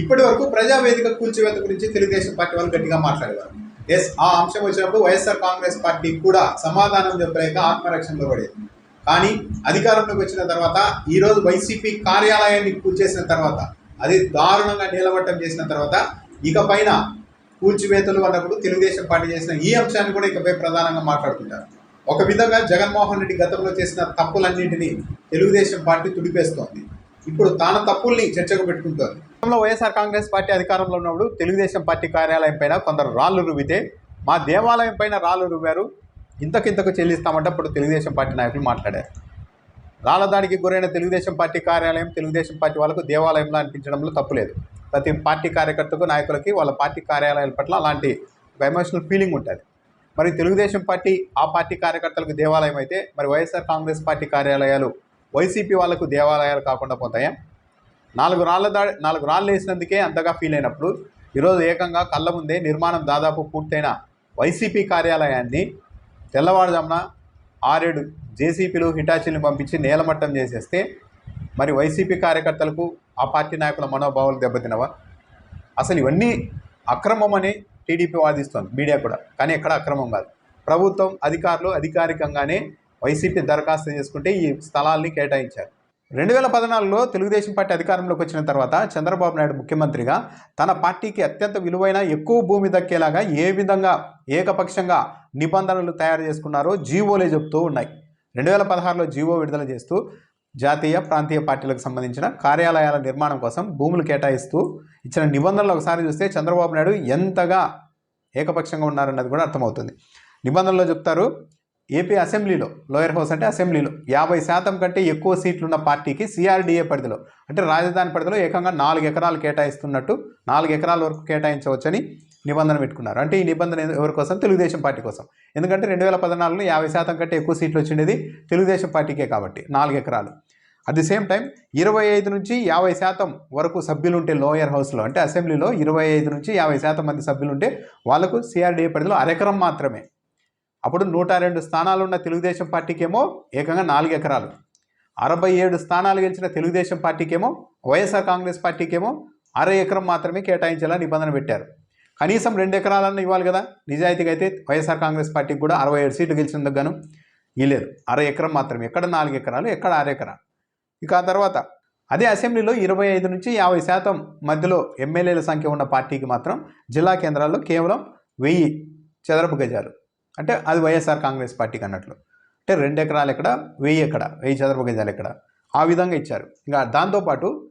ఇప్పటి వరకు ప్రజావేదిక కూల్చివేత గురించి తెలుగుదేశం పార్టీ వాళ్ళు గట్టిగా మాట్లాడేవారు. ఎస్ ఆ అంశం వచ్చినప్పుడు వైఎస్ఆర్ కాంగ్రెస్ పార్టీ కూడా సమాధానం చెప్పలేక ఆత్మరక్షణలో పడేది. కానీ అధికారంలోకి వచ్చిన తర్వాత ఈరోజు వైసీపీ కార్యాలయాన్ని కూల్చేసిన తర్వాత అది దారుణంగా నిలబట్టం చేసిన తర్వాత ఇక పైన కూల్చివేతలు అన్నప్పుడు తెలుగుదేశం పార్టీ చేసిన ఈ అంశాన్ని కూడా ఇకపై ప్రధానంగా మాట్లాడుతుంటారు. ఒక విధంగా జగన్మోహన్ రెడ్డి గతంలో చేసిన తప్పులన్నింటినీ తెలుగుదేశం పార్టీ తుడిపేస్తోంది. ఇప్పుడు తాను తప్పుల్ని చర్చకు పెట్టుకుంటారు. గతంలో వైఎస్ఆర్ కాంగ్రెస్ పార్టీ అధికారంలో ఉన్నప్పుడు తెలుగుదేశం పార్టీ కార్యాలయం పైన కొందరు రాళ్ళు రువితే మా దేవాలయం పైన రాళ్ళు రువ్వారు ఇంతకింతకు చెల్లిస్తామంటే అప్పుడు తెలుగుదేశం పార్టీ నాయకులు మాట్లాడారు. రాళ్ళ దాడికి గురైన తెలుగుదేశం పార్టీ కార్యాలయం తెలుగుదేశం పార్టీ వాళ్ళకు దేవాలయంలో అనిపించడంలో తప్పులేదు ప్రతి పార్టీ కార్యకర్తకు నాయకులకి వాళ్ళ పార్టీ కార్యాలయాల పట్ల అలాంటి ఒక ఎమోషనల్ ఫీలింగ్ ఉంటుంది. మరి తెలుగుదేశం పార్టీ ఆ పార్టీ కార్యకర్తలకు దేవాలయం అయితే మరి వైఎస్ఆర్ కాంగ్రెస్ పార్టీ కార్యాలయాలు వైసీపీ వాళ్ళకు దేవాలయాలు కాకుండా పోతాయా? నాలుగు రాళ్ళ దాడి నాలుగు రాళ్ళు వేసినందుకే అంతగా ఫీల్ అయినప్పుడు ఈరోజు ఏకంగా కళ్ళ ముందే నిర్మాణం దాదాపు పూర్తయిన వైసీపీ కార్యాలయాన్ని తెల్లవారుజామున ఆరేడు జేసీపీలు హిటాచీలను పంపించి నేలమట్టం చేసేస్తే మరి వైసీపీ కార్యకర్తలకు ఆ పార్టీ నాయకుల మనోభావాలు దెబ్బతినవా? అసలు ఇవన్నీ అక్రమమని టీడీపీ వాదిస్తోంది మీడియా కూడా. కానీ ఎక్కడ అక్రమం కాదు. ప్రభుత్వం అధికారులు అధికారికంగానే వైసీపీ దరఖాస్తు చేసుకుంటే ఈ స్థలాల్ని కేటాయించారు. రెండు వేల పద్నాలుగులో తెలుగుదేశం పార్టీ అధికారంలోకి వచ్చిన తర్వాత చంద్రబాబు నాయుడు ముఖ్యమంత్రిగా తన పార్టీకి అత్యంత విలువైన ఎక్కువ భూమి దక్కేలాగా ఏ విధంగా ఏకపక్షంగా నిబంధనలు తయారు చేసుకున్నారో జీవోలే చెబుతూ ఉన్నాయి. రెండు వేల పదహారులో జీవో విడుదల చేస్తూ జాతీయ ప్రాంతీయ పార్టీలకు సంబంధించిన కార్యాలయాల నిర్మాణం కోసం భూములు కేటాయిస్తూ ఇచ్చిన నిబంధనలు ఒకసారి చూస్తే చంద్రబాబు నాయుడు ఎంతగా ఏకపక్షంగా ఉన్నారన్నది కూడా అర్థమవుతుంది. నిబంధనలో చెప్తారు ఏపీ అసెంబ్లీలో లోయర్ హౌస్ అంటే అసెంబ్లీలో యాభై శాతం కంటే ఎక్కువ సీట్లున్న పార్టీకి సిఆర్డీఏ పరిధిలో అంటే రాజధాని పరిధిలో ఏకంగా నాలుగు ఎకరాలు కేటాయిస్తున్నట్టు నాలుగు ఎకరాల వరకు కేటాయించవచ్చని నిబంధన పెట్టుకున్నారు. అంటే ఈ నిబంధన ఎవరి కోసం? తెలుగుదేశం పార్టీ కోసం. ఎందుకంటే రెండు వేల పద్నాలుగులో యాభై శాతం కంటే ఎక్కువ సీట్లు వచ్చిండేది తెలుగుదేశం పార్టీకే కాబట్టి నాలుగు ఎకరాలు. అట్ ది సేమ్ టైం ఇరవై ఐదు నుంచి యాభై శాతం వరకు సభ్యులు ఉంటే లోయర్ హౌస్లో అంటే అసెంబ్లీలో ఇరవై ఐదు నుంచి యాభై శాతం మంది సభ్యులు ఉంటే వాళ్ళకు సిఆర్డీఏ పరిధిలో అరెకరం మాత్రమే. అప్పుడు నూట రెండు స్థానాలున్న తెలుగుదేశం పార్టీకేమో ఏకంగా నాలుగు ఎకరాలు అరవై ఏడు స్థానాలు గెలిచిన తెలుగుదేశం పార్టీకేమో వైఎస్ఆర్ కాంగ్రెస్ పార్టీకేమో అర ఎకరం మాత్రమే కేటాయించేలా నిబంధన పెట్టారు. కనీసం రెండు ఎకరాలన్నా ఇవ్వాలి కదా. నిజాయితీగా అయితే వైఎస్ఆర్ కాంగ్రెస్ పార్టీకి కూడా అరవై ఏడు సీట్లు గెలిచినందుకు గాను ఇవ్వలేదు అర ఎకరం మాత్రమే. ఎక్కడ నాలుగు ఎకరాలు ఎక్కడ అర ఎకరాలు ఇక ఆ తర్వాత అదే అసెంబ్లీలో ఇరవై ఐదు నుంచి యాభై శాతం మధ్యలో ఎమ్మెల్యేల సంఖ్య ఉన్న పార్టీకి మాత్రం జిల్లా కేంద్రాల్లో కేవలం వెయ్యి చదరపు గజాలు. అంటే అది వైఎస్ఆర్ కాంగ్రెస్ పార్టీకి అన్నట్లు అంటే రెండు ఎకరాలు ఎక్కడ వెయ్యి ఎక్కడ వెయ్యి చదరపు గజాలు ఎక్కడ? ఆ విధంగా ఇచ్చారు. ఇంకా దాంతోపాటు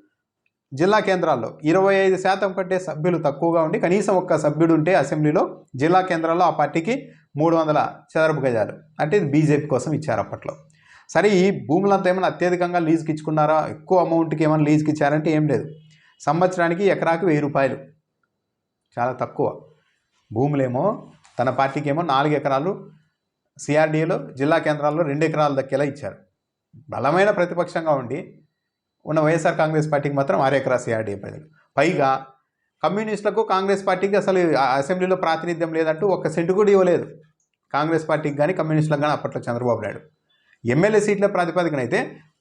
జిల్లా కేంద్రాల్లో ఇరవై ఐదు శాతం కంటే సభ్యులు తక్కువగా ఉండి కనీసం ఒక్క సభ్యుడు ఉంటే అసెంబ్లీలో జిల్లా కేంద్రాల్లో ఆ పార్టీకి మూడు వందల చదరపు గజాలు. అంటే ఇది బీజేపీ కోసం ఇచ్చారు అప్పట్లో. సరే ఈ భూములంతా ఏమైనా అత్యధికంగా లీజుకి ఇచ్చుకున్నారా? ఎక్కువ అమౌంట్కి ఏమైనా లీజుకి ఇచ్చారంటే ఏం లేదు. సంవత్సరానికి ఎకరాకి వెయ్యి రూపాయలు. చాలా తక్కువ. భూములేమో తన పార్టీకి ఏమో నాలుగు ఎకరాలు సిఆర్డీఏలో జిల్లా కేంద్రాల్లో రెండు ఎకరాలు దక్కేలా ఇచ్చారు. బలమైన ప్రతిపక్షంగా ఉండి ఉన్న వైఎస్ఆర్ కాంగ్రెస్ పార్టీకి మాత్రం ఆరు ఎకరా సిఆర్డీఏ ప్రజలు. పైగా కమ్యూనిస్టులకు కాంగ్రెస్ పార్టీకి అసలు అసెంబ్లీలో ప్రాతినిధ్యం లేదంటూ ఒక్క సెంటు కూడా ఇవ్వలేదు. కాంగ్రెస్ పార్టీకి కానీ కమ్యూనిస్టులకు కానీ అప్పట్లో చంద్రబాబు నాయుడు. ఎమ్మెల్యే సీట్ల ప్రాతిపదికన అయితే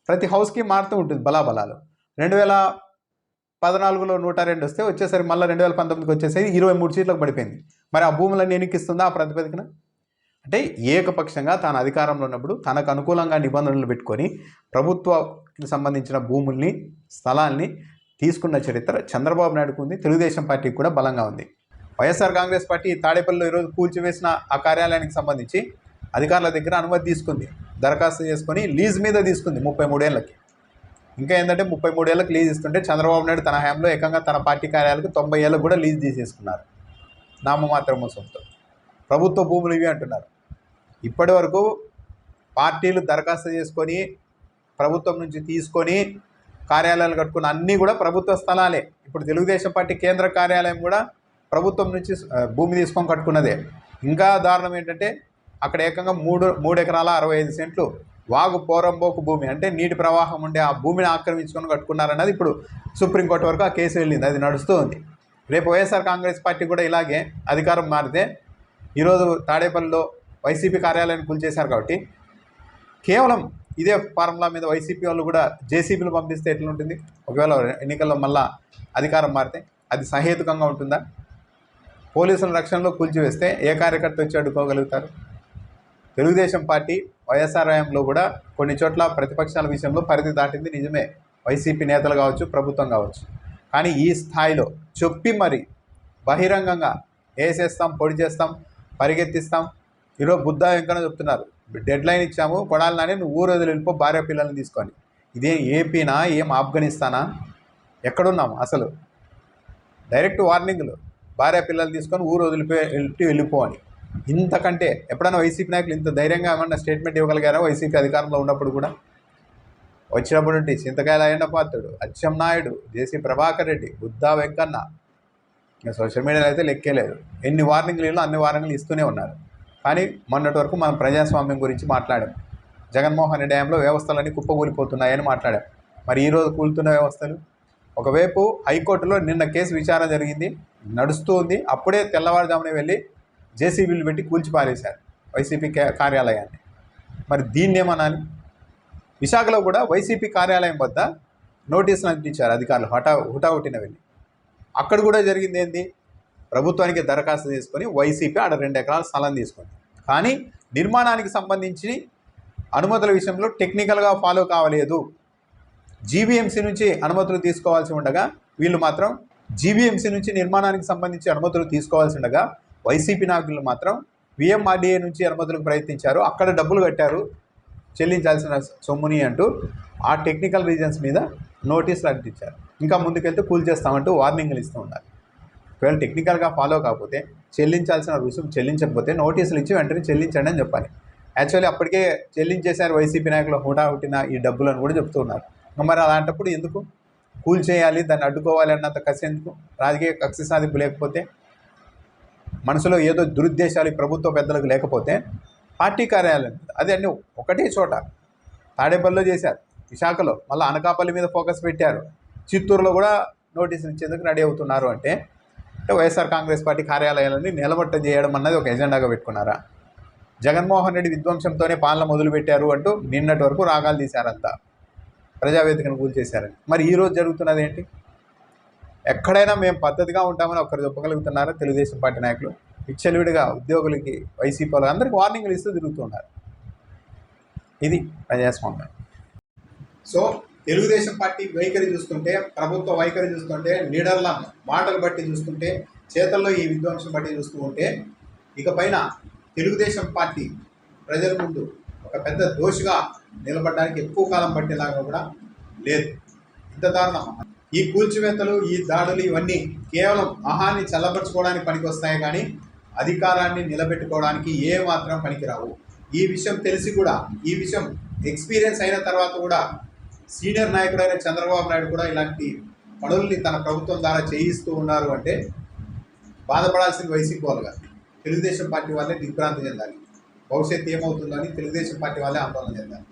ప్రతి హౌస్కి మారుతూ ఉంటుంది బలాబలాలు. రెండు వేల పద్నాలుగులో నూట రెండు వస్తే వచ్చేసరికి మళ్ళీ రెండు వేల పంతొమ్మిదికి వచ్చేసరికి ఇరవై మూడు సీట్లకు పడిపోయింది. మరి ఆ భూములన్నీ ఎన్నికిస్తుందా ఆ ప్రాతిపదికన అంటే ఏకపక్షంగా తాను అధికారంలో ఉన్నప్పుడు తనకు అనుకూలంగా నిబంధనలు పెట్టుకొని ప్రభుత్వానికి సంబంధించిన భూముల్ని స్థలాల్ని తీసుకున్న చరిత్ర చంద్రబాబు నాయుడుకు ఉంది. తెలుగుదేశం పార్టీకి కూడా బలంగా ఉంది. వైఎస్ఆర్ కాంగ్రెస్ పార్టీ తాడేపల్లిలో ఈరోజు కూల్చివేసిన ఆ కార్యాలయానికి సంబంధించి అధికారుల దగ్గర అనుమతి తీసుకుంది. దరఖాస్తు చేసుకొని లీజ్ మీద తీసుకుంది ముప్పై మూడేళ్ళకి ఇంకా ఏంటంటే ముప్పై మూడేళ్ళకి లీజ్ ఇస్తుంటే చంద్రబాబు నాయుడు తన హయాంలో ఏకంగా తన పార్టీ కార్యాలకు తొంభై ఏళ్ళకు కూడా లీజ్ తీసేసుకున్నారు. నామమాత్రము సొంతం. ప్రభుత్వ భూములు ఇవి అంటున్నారు. ఇప్పటి వరకు పార్టీలు దరఖాస్తు చేసుకొని ప్రభుత్వం నుంచి తీసుకొని కార్యాలయాలు కట్టుకున్న అన్నీ కూడా ప్రభుత్వ స్థలాలే. ఇప్పుడు తెలుగుదేశం పార్టీ కేంద్ర కార్యాలయం కూడా ప్రభుత్వం నుంచి భూమి తీసుకొని కట్టుకున్నదే. ఇంకా దారుణం ఏంటంటే అక్కడ ఏకంగా మూడు మూడు ఎకరాల అరవై ఐదు సెంట్లు వాగు పోరంబోకు భూమి అంటే నీటి ప్రవాహం ఉండే ఆ భూమిని ఆక్రమించుకొని కట్టుకున్నారన్నది ఇప్పుడు సుప్రీంకోర్టు వరకు ఆ కేసు వెళ్ళింది. అది నడుస్తూ ఉంది రేపు వైఎస్ఆర్ కాంగ్రెస్ పార్టీ కూడా ఇలాగే అధికారం మారితే ఈరోజు తాడేపల్లిలో వైసీపీ కార్యాలయాన్ని కూల్చేశారు కాబట్టి కేవలం ఇదే ఫార్ములా మీద వైసీపీ వాళ్ళు కూడా జేసీబీలు పంపిస్తే ఎట్లుంటుంది? ఒకవేళ ఎన్నికల్లో మళ్ళా అధికారం మారితే అది సహేతుకంగా ఉంటుందా? పోలీసుల రక్షణలో కూల్చివేస్తే ఏ కార్యకర్త వచ్చి అడ్డుకోగలుగుతారు? తెలుగుదేశం పార్టీ వైఎస్ఆర్ హయాంలో కూడా కొన్ని చోట్ల ప్రతిపక్షాల విషయంలో పరిధి దాటింది. నిజమే వైసీపీ నేతలు కావచ్చు ప్రభుత్వం కావచ్చు. కానీ ఈ స్థాయిలో చెప్పి మరి బహిరంగంగా వేసేస్తాం పొడి చేస్తాం పరిగెత్తిస్తాం. ఈరోజు బుద్ధ వెంకన్న చెప్తున్నారు డెడ్ లైన్ ఇచ్చాము కొడాలి నాని నువ్వు ఊరు వదిలి వెళ్ళిపో భార్య పిల్లల్ని తీసుకొని. ఇదేం ఏపీనా ఏం ఆఫ్ఘనిస్తానా? ఎక్కడున్నాము అసలు? డైరెక్ట్ వార్నింగ్లు భార్య పిల్లలు తీసుకొని ఊరు వదిలిపోయి వెళ్ళి వెళ్ళిపో అని. ఇంతకంటే ఎప్పుడైనా వైసీపీ నాయకులు ఇంత ధైర్యంగా ఏమన్నా స్టేట్మెంట్ ఇవ్వగలిగారా వైసీపీ అధికారంలో ఉన్నప్పుడు కూడా? వచ్చినప్పుడు నుండి చింతకాయల అయ్యన్న పాత్రుడు అచ్చెం నాయుడు జేసీ ప్రభాకర్ రెడ్డి బుద్ధా వెంకన్న. సోషల్ మీడియాలో అయితే లెక్కేలేదు ఎన్ని వార్నింగ్లు ఇల్లు అన్ని వార్నింగ్లు ఇస్తూనే ఉన్నారు. కానీ మొన్నటి వరకు మనం ప్రజాస్వామ్యం గురించి మాట్లాడాం. జగన్మోహన్ రెడ్డి డ్యాంలో వ్యవస్థలన్నీ కుప్పకూలిపోతున్నాయని మాట్లాడాం. మరి ఈరోజు కూలుతున్న వ్యవస్థలు? ఒకవైపు హైకోర్టులో నిన్న కేసు విచారణ జరిగింది నడుస్తూ ఉంది. అప్పుడే తెల్లవారుజామున వెళ్ళి జేసీబీలు పెట్టి కూల్చిపారేశారు వైసీపీ కార్యాలయాన్ని. మరి దీన్ని ఏమనాలి విశాఖలో కూడా వైసీపీ కార్యాలయం వద్ద నోటీసులు అందించారు అధికారులు హఠా హుటాహుటిన వెళ్ళి. అక్కడ కూడా జరిగింది ఏంటి ప్రభుత్వానికి దరఖాస్తు తీసుకొని వైసీపీ ఆడ రెండు ఎకరాల స్థలం తీసుకుంది. కానీ నిర్మాణానికి సంబంధించి అనుమతుల విషయంలో టెక్నికల్గా ఫాలో కావలేదు. జీబీఎంసీ నుంచి అనుమతులు తీసుకోవాల్సి ఉండగా వీళ్ళు మాత్రం జీబీఎంసీ నుంచి నిర్మాణానికి సంబంధించి అనుమతులు తీసుకోవాల్సి ఉండగా వైసీపీ నాయకులు మాత్రం విఎంఆర్డీఏ నుంచి అనుమతులకు ప్రయత్నించారు. అక్కడ డబ్బులు కట్టారు. చెల్లించాల్సిన సొమ్ముని అంటూ ఆ టెక్నికల్ రీజన్స్ మీద నోటీసులు అంటించారు. ఇంకా ముందుకెళ్తే కూల్ చేస్తామంటూ వార్నింగ్లు ఇస్తూ ఉండాలి ఒకవేళ టెక్నికల్గా ఫాలో కాకపోతే చెల్లించాల్సిన రుసుము చెల్లించకపోతే నోటీసులు ఇచ్చి వెంటనే చెల్లించండి అని చెప్పాలి. యాక్చువల్లీ అప్పటికే చెల్లించేశారు వైసీపీ నాయకులు హుటా హుట్టిన ఈ డబ్బులను కూడా చెప్తున్నారు మరి అలాంటప్పుడు ఎందుకు? కూల్ చేయాలి దాన్ని అడ్డుకోవాలి అన్నంత కసి ఎందుకు? రాజకీయ కక్ష సాధింపు లేకపోతే మనసులో ఏదో దురుద్దేశాలు ప్రభుత్వ పెద్దలకు లేకపోతే పార్టీ కార్యాలయం. మీద అది అన్ని ఒకటే చోట. తాడేపల్లిలో చేశారు. విశాఖలో మళ్ళీ అనకాపల్లి మీద ఫోకస్ పెట్టారు. చిత్తూరులో కూడా నోటీసులు ఇచ్చేందుకు రెడీ అవుతున్నారు అంటే అంటే వైఎస్ఆర్ కాంగ్రెస్ పార్టీ కార్యాలయాలని నిలబట్టం చేయడం అన్నది ఒక ఎజెండాగా పెట్టుకున్నారా? జగన్మోహన్ రెడ్డి విధ్వంసంతోనే పాలన మొదలుపెట్టారు అంటూ నిన్నటి వరకు రాగాలు తీశారంతా. ప్రజావేదికను కూల్చేశారని. మరి ఈరోజు జరుగుతున్నది ఏంటి? ఎక్కడైనా మేము పద్ధతిగా ఉంటామని ఒకరు చెప్పగలుగుతున్నారా? తెలుగుదేశం పార్టీ నాయకులు. విచ్చలవిడిగా ఉద్యోగులకి వైసీపీ అందరికీ వార్నింగ్లు ఇస్తూ తిరుగుతున్నారు. ఇది ప్రజాస్వామ్యం. సో తెలుగుదేశం పార్టీ వైఖరి చూస్తుంటే ప్రభుత్వ వైఖరి చూస్తుంటే లీడర్ల మాటలు బట్టి చూస్తుంటే చేతల్లో ఈ విధ్వంసం బట్టి చూస్తూ ఉంటే ఇక పైన తెలుగుదేశం పార్టీ ప్రజల ముందు ఒక పెద్ద దోషిగా నిలబడడానికి ఎక్కువ కాలం పట్టేలాగా కూడా లేదు. ఇంత దారుణం. ఈ కూల్చివేతలు ఈ దాడులు ఇవన్నీ కేవలం అహాన్ని చల్లబరుచుకోవడానికి పనికొస్తాయి కానీ అధికారాన్ని నిలబెట్టుకోవడానికి ఏ మాత్రం పనికిరావు. ఈ విషయం తెలిసి కూడా ఈ విషయం ఎక్స్పీరియన్స్ అయిన తర్వాత కూడా సీనియర్ నాయకుడైన చంద్రబాబు నాయుడు కూడా ఇలాంటి పనుల్ని తన ప్రభుత్వం ద్వారా చేయిస్తూ ఉన్నారు అంటే బాధపడాల్సిన వైసీపీ వాళ్ళుగా తెలుగుదేశం పార్టీ వాళ్ళే దిగ్భ్రాంతి చెందాలి. భవిష్యత్తు ఏమవుతుందని తెలుగుదేశం పార్టీ వాళ్ళే ఆందోళన చెందాలి.